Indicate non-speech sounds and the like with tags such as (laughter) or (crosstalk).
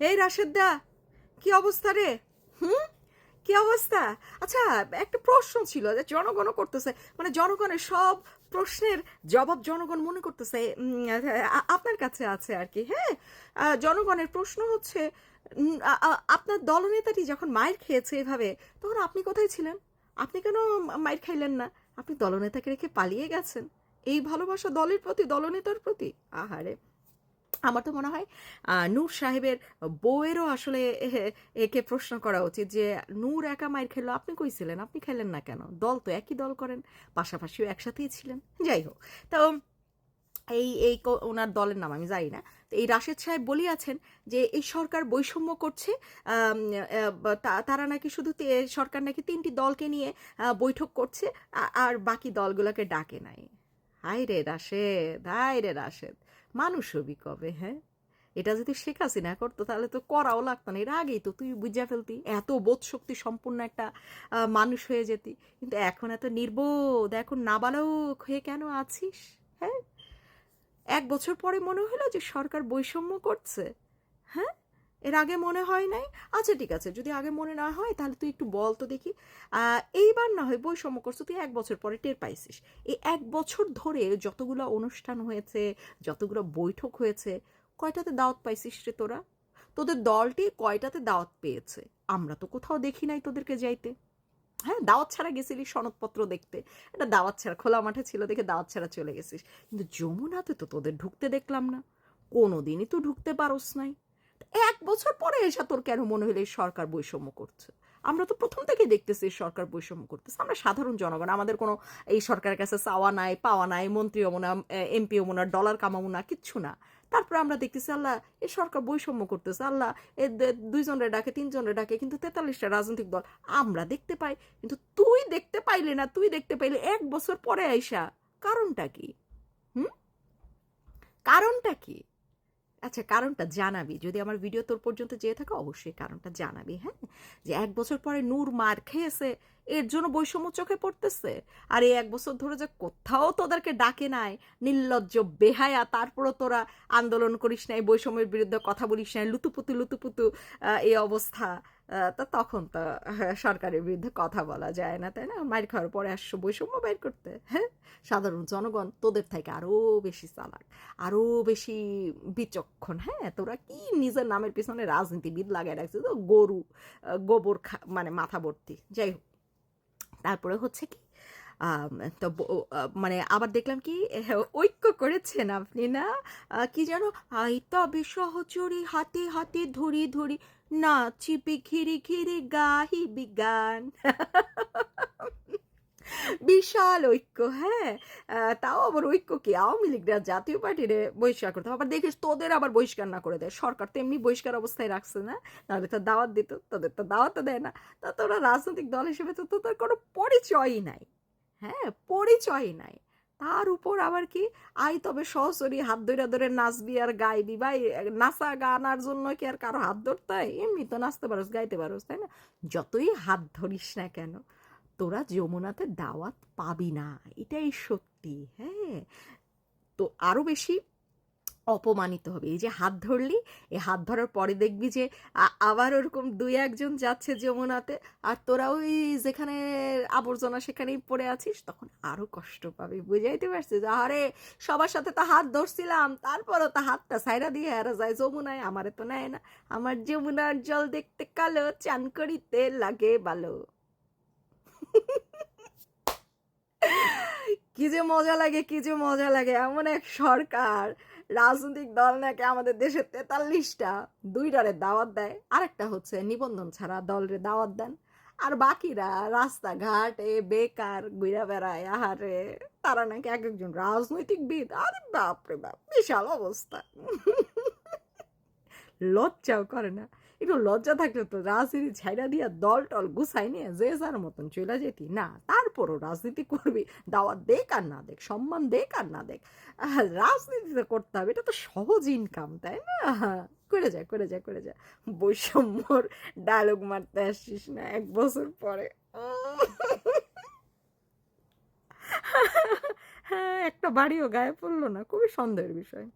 এই রাশেদ কি অবস্থা রে? হুম? কি অবস্থা? আচ্ছা একটা প্রশ্ন ছিল যে জনগণও করতেছে মানে জনগণের সব প্রশ্নের জবাব জনগণ মনে করতেছে আপনার কাছে আছে আর কি হ্যাঁ? জনগণের প্রশ্ন হচ্ছে আপনার দলনেতাটি যখন মায়ের খেয়েছে এভাবে, তখন আপনি কোথায় ছিলেন? আপনি কেন মায়ের খাইলেন না? আপনি দলনেতাকে রেখে পালিয়ে গেছেন। এই ভালোবাসা দলের প্রতি, দলনেতার প্রতি? আহারে! আমার তো মনে হয় নূর সাহেবের বউয়েরও আসলে একে প্রশ্ন করা উচিত যে, নূর একা মায়ের খেলো আপনি কই ছিলেন? আপনি খেলেন না কেন? দল তো একই দল করেন, পাশাপাশিও একসাথেই ছিলেন। যাই হোক, তো এই এই ওনার দলের নাম আমি জানি না। তো এই রাশেদ সাহেব বলিয়াছেন যে, এই সরকার বৈষম্য করছে তারা নাকি শুধু সরকার নাকি তিনটি দলকে নিয়ে বৈঠক করছে আর বাকি দলগুলোকে ডাকে নাই। হাই রে রাশেদ হাই রে রাশেদ। মানুষ হবি কবে হ্যাঁ? এটা যদি শেখ হাসিনা করতো, তাহলে তো করাও লাগতো না। এর আগেই তো তুই বুঝা ফেলতি, এত বোধ শক্তি সম্পূর্ণ একটা মানুষ হয়ে যেতি। কিন্তু এখন এত নির্বোধ, এখন নাবালক হয়ে কেন আছিস হ্যাঁ? এক বছর পরে মনে হলো যে সরকার বৈষম্য করছে হ্যাঁ? এর আগে মনে হয় নাই? আচ্ছা ঠিক আছে, যদি আগে মনে না হয়, তাহলে তুই একটু বল তো দেখি। এইবার না হয় বৈষম্য করছ, তুই এক বছর পরে টের পাইছিস। এই এক বছর ধরে যতগুলো অনুষ্ঠান হয়েছে, যতগুলো বৈঠক হয়েছে, কয়টাতে দাওয়াত পাইছিস রে তোরা? তোদের দলটি কয়টাতে দাওয়াত পেয়েছে? আমরা তো কোথাও দেখি নাই তোদেরকে যাইতে। হ্যাঁ দাওয়াত ছাড়া গেছিলি সনদপত্র দেখতে। এটা দাওয়াত ছাড়া, খোলা মাঠে ছিল দেখে দাওয়াত ছাড়া চলে গেছিস। কিন্তু যমুনাতে তো তোদের ঢুকতে দেখলাম না। কোনো দিনই তো ঢুকতে পারোস নাই। এক বছর পরে এসে তোর কেন মনে হলো এই সরকার বৈষম্য করছে? আমরা তো প্রথম থেকে দেখতেছি সরকার বৈষম্য করতেছে। আমরা সাধারণ জনগণ, আমাদের কোনো এই সরকারের কাছে চাওয়া নাই, পাওয়া নাই মন্ত্রী হব না এমপি হব না ডলার কামাবো না, কিচ্ছু না। তারপরে আমরা দেখতেছি, আল্লাহ, এ সরকার বৈষম্য করতেছে। আল্লাহ, এ দুইজনরে ডাকে, তিনজনরে ডাকে, কিন্তু তেতাল্লিশটা রাজনৈতিক দল আমরা দেখতে পাই, কিন্তু তুই দেখতে পাইলে না, তুই দেখতে পাইলে এক বছর পরে আইসা। কারণটা কি? হুম? কারণটা কি? আচ্ছা কারণটা জানাবি। যদি আমার ভিডিও তোর পর্যন্ত যেয়ে থাকে, অবশ্যই কারণটা জানাবি হ্যাঁ? যে এক বছর পরে নূর মার খেয়েছে, এর জন্য বৈষম্য চোখে পড়তেছে। আর এই এক বছর ধরে যে কোথাও তোদেরকে ডাকে নাই, নির্লজ্জ, বেহায়া, তারপরও তোরা আন্দোলন করিস নাই, বৈষম্যের বিরুদ্ধে কথা বলিস নাই, লুতুপুতু লুতুপুতু এই অবস্থা। তা তখন তো সরকারের বিরুদ্ধে কথা বলা যায় না, তাই না? মার খাওয়ার পরে আসছো বৈষম্য বের করতে হ্যাঁ? সাধারণ জনগণ তোদের থেকে আরও বেশি চালাক আরও বেশি বিচক্ষণ হ্যাঁ? তোরা কি নিজের নামের পিছনে রাজনীতিবিদ লাগাই রাখছিস? তো গরু গোবর মানে মাথা ভর্তি, যাই হোক। তারপরে হচ্ছে কি তো মানে আবার দেখলাম কি, ঐক্য করেছেন আপনি না? কি যেন তবে সহচরি হাতে হাতে ধরি ধরি না, চিপে ঘিরে ঘিরে গাহি বিজ্ঞান। বিশাল ঐক্য হ্যাঁ? তাও আবার ঐক্য কি? আওয়ামী লীগরা জাতীয় পার্টির বহিষ্কার করতে। আবার দেখিস, তোদের আবার বহিষ্কার না করে দেয়। সরকার তো এমনি বহিষ্কার অবস্থায় রাখছে না। তাহলে তো দাওয়াত দিত, তোদের তো দাওয়াত দেয় না। তা তোরা রাজনৈতিক দল হিসেবে তো তোদের কোনো পরিচয়ই নাই। হ্যাঁ পরিচয়ই নাই। তার উপর আবার কি? আই, তবে সহসরি হাত ধরে ধরে নাচবি আর গাইবি। বা নাচা গানার জন্য কি আর কারও হাত ধরতে হয়? এমনি তো নাচতে পারোস, গাইতে পারোস, তাই না? যতই হাত ধরিস না কেন, তোরা যমুনাতে দাওয়াত পাবি না। এটাই সত্যি হ্যাঁ? তো আরও বেশি অপমানিত হবে। এই যে হাত ধরলি, এই হাত ধরার পরে দেখবি যে আবার ওরকম দুই একজন যাচ্ছে যমুনাতে, আর তোরা ওই যেখানে আবর্জনা সেখানেই পড়ে আছিস, তখন আরও কষ্ট পাবি। বুঝাইতে পারছিস? যে আরে সবার সাথে তো হাত ধরছিলাম, তারপরও তো হাতটা সাইরা দিয়ে হারা যায় যমুনায়, আমারে তো নেয় না। আমার যমুনার জল দেখতে কালো, চান করিতে লাগে ভালো (laughs) কি যে মজা লাগে, কি যে মজা লাগে। এমন এক সরকার, রাজনৈতিক দল নাকি আমাদের দেশে তেতাল্লিশটা, দুইটারে দাওয়াত দেয়, আরেকটা হচ্ছে নিবন্ধন ছাড়া দলরে দাওয়াত দেন। আর বাকিরা রাস্তাঘাটে বেকার ঘুরে বেড়ায়, আহারে, তারা নাকি এক একজন রাজনৈতিক বিদ আরে বাপরে বাপ, বিশাল অবস্থা। লজ্জাও করে না। একটু লজ্জা থাকলে তো রাজনীতি ছাইরা দিয়া দল টল গুছাই নিয়ে যে যার মতন চলে যেতি। না, তারপরও রাজনীতি করবি, দাওয়াত দেখ আর না দেখ, সম্মান দেখ আর না দেখ। রাজনীতিতে করতে হবে, এটা তো সহজ ইনকাম তাই না? করে যা করে যা করে যা। বৈষম্যর ডায়লগ মারতে আসছিস না এক বছর পরে। হ্যাঁ একটা বাড়িও গায়ে পড়ল না, খুবই সন্দেহের বিষয়।